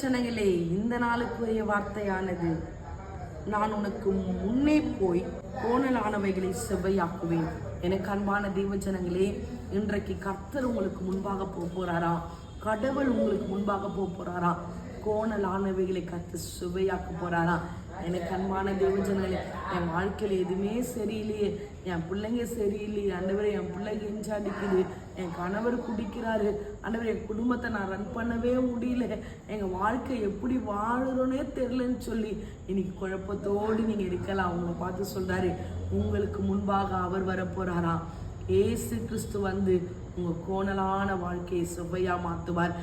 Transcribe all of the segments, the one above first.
ஜனங்களே இந்த நாளுக்குரிய வார்த்தையானது நான் உனக்கு முன்னே போய் கோணலானவைகளை செவ்வையாக்குவேன். எனக்கு அன்பான தெய்வ ஜனங்களே இன்றைக்கு கர்த்தர் உங்களுக்கு முன்பாக போக போறாரா? கடவுள் உங்களுக்கு முன்பாக போக போறாரா? கோணலானவைகளை கத்து சுவையாக்க போறாராம் எனக்கு அன்பான தேவஜனங்களே என் வாழ்க்கையில் எதுவுமே சரியில்லையே. என் பிள்ளைங்க சரியில்லையே. அண்டவர் என் பிள்ளைங்க எஞ்சாடிக்குது என் கணவர் குடிக்கிறாரு. அண்டவர் என் குடும்பத்தை நான் ரன் பண்ணவே முடியல. எங்கள் வாழ்க்கை எப்படி வாழுறோன்னே தெரிலன்னு சொல்லி இன்னைக்கு குழப்பத்தோடு நீங்கள் இருக்கலாம். அவங்கள பார்த்து சொல்கிறாரு உங்களுக்கு முன்பாக அவர் வரப்போகிறாராம் ஏசு கிறிஸ்து வந்து உங்கள் கோணலான வாழ்க்கையை செவ்வையாக மாற்றுவார்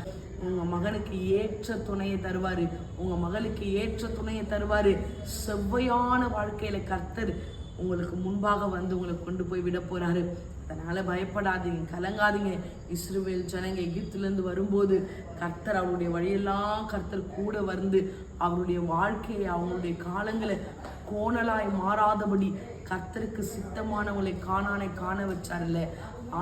உங்கள் மகனுக்கு ஏற்ற துணையை தருவார். உங்கள் மகளுக்கு ஏற்ற துணையை தருவார். செவ்வையான வாழ்க்கையில் கர்த்தர் உங்களுக்கு முன்பாக வந்து உங்களை கொண்டு போய் விட போகிறாரு அதனால் பயப்படாதீங்க கலங்காதீங்க. இஸ்ரவேல் ஜனங்க எகிப்துலேருந்து வரும்போது கர்த்தர் அவருடைய வழியெல்லாம் கர்த்தர் கூட வந்து அவருடைய வாழ்க்கையை அவங்களுடைய காலங்களை கோணலாய் மாறாதபடி கர்த்தருக்கு சித்தமானவங்களை காணானை காண வச்சார்ல.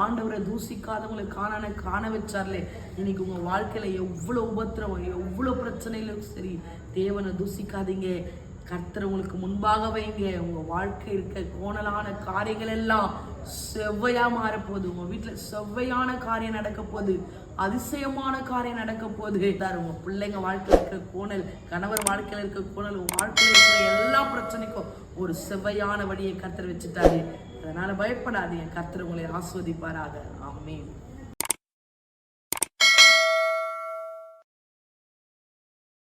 ஆண்டவரை தூசிக்காதவங்களை காணானை காண வச்சார்ல. இன்னைக்கு உங்க வாழ்க்கையில எவ்வளவு உபத்திரவம் எவ்வளவு பிரச்சனையிலும் சரி தேவனை தூசிக்காதீங்க. கர்த்தர் உங்களுக்கு முன்பாக வைங்க. உங்க வாழ்க்கை இருக்க கோணலான காரியங்கள் எல்லாம் செவ்வையா மாறப்போகுது. உங்க வீட்டுல செவ்வையான காரியம் நடக்க போகுது அதிசயமான காரியம் நடக்க போகுது தாரு உங்க பிள்ளைங்க வாழ்க்கையில் இருக்கிற கோணல் கணவர் வாழ்க்கையில் இருக்க கோணல் உங்க வாழ்க்கையில் இருக்கிற எல்லா பிரச்சனைக்கும் ஒரு செவ்வையான வழியை கர்த்தர் வச்சுட்டாரு. அதனால பயப்படாதீங்க. கர்த்தர் உங்களை ஆஸ்வதிப்பாராக. ஆமென்.